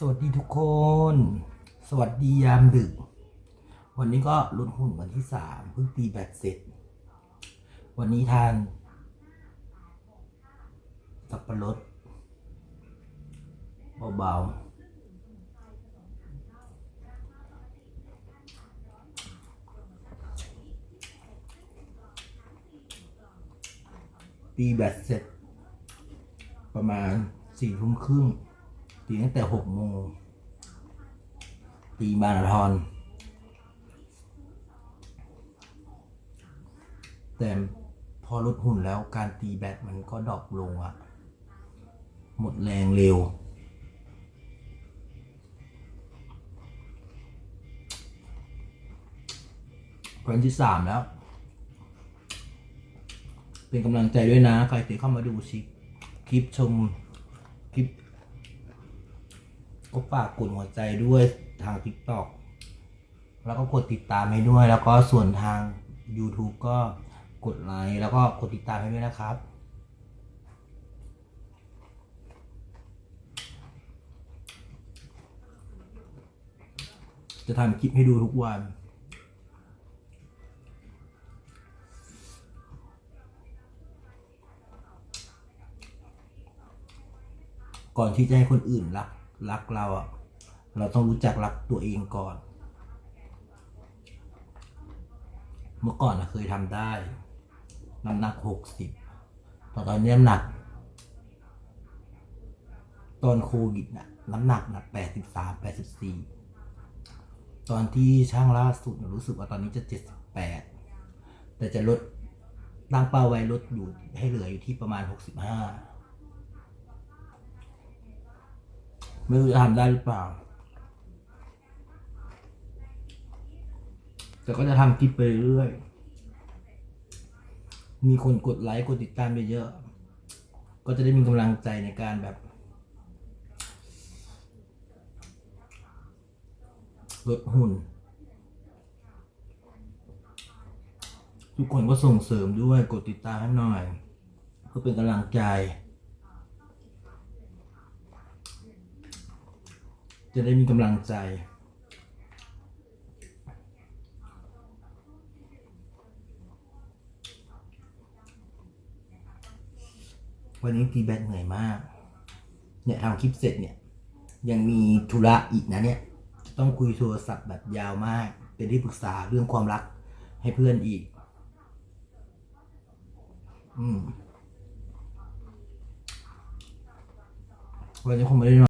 สวัสดีทุกคน สวัสดียามดึก วันนี้ก็ลุ้นหุ่นวันที่สามเพิ่งตีแบตเสร็จ วันนี้ทานสับปะรดเบาๆตีแบตเสร็จ ประมาณสี่ทุ่มครึ่ง ตีตั้งแต่หกโมงตีมาราธอน แต่พอลดหุ่นแล้วการตีแบตมันก็ดรอปลงอะหมดแรงเร็ว วันที่สามแล้ว เป็นกำลังใจด้วยนะ ใครที่เข้ามาดูชิคลิปชมคลิป ก็ฝากกดหัวใจด้วยทาง TikTok แล้วก็กดติดตามให้ด้วย แล้วก็ส่วนทาง YouTube ก็กดไลค์แล้วก็กดติดตามให้ด้วยนะครับ จะทำคลิปให้ดูทุกวันก่อนที่จะให้คนอื่นรัก รักเราอะเราต้องรู้จักรักตัวเองก่อน เมื่อก่อนเคยทำได้ น้ำหนักหกสิบตอนตอนนี้น้ำหนักตอนโควิดน่ะน้ำหนักนะแปดสิบสามแปดสิบสี่ตอนที่ช่างล่าสุดรู้สึกว่าตอนนี้จะเจ็ดสิบแปดแต่จะลดตั้งเป้าไว้ลดอยู่ให้เหลืออยู่ที่ประมาณหกสิบห้า ไม่รู้จะทำได้หรือเปล่า แต่ก็จะทำคลิปไปเรื่อย มีคนกดไลค์กดติดตามเยอะๆก็จะได้มีกำลังใจในการแบบลดหุ่น ทุกคนก็ส่งเสริมด้วยกดติดตามให้หน่อย เพื่อเป็นกำลังใจ จะได้มีกำลังใจ วันนี้ตีแบตเหนื่อยมาก เนี่ยทำคลิปเสร็จเนี่ย ยังมีธุระอีกนะเนี่ย ต้องคุยโทรศัพท์แบบยาวมาก เป็นที่ปรึกษาเรื่องความรักให้เพื่อนอีก อืมวันนี้คงไม่ได้นอน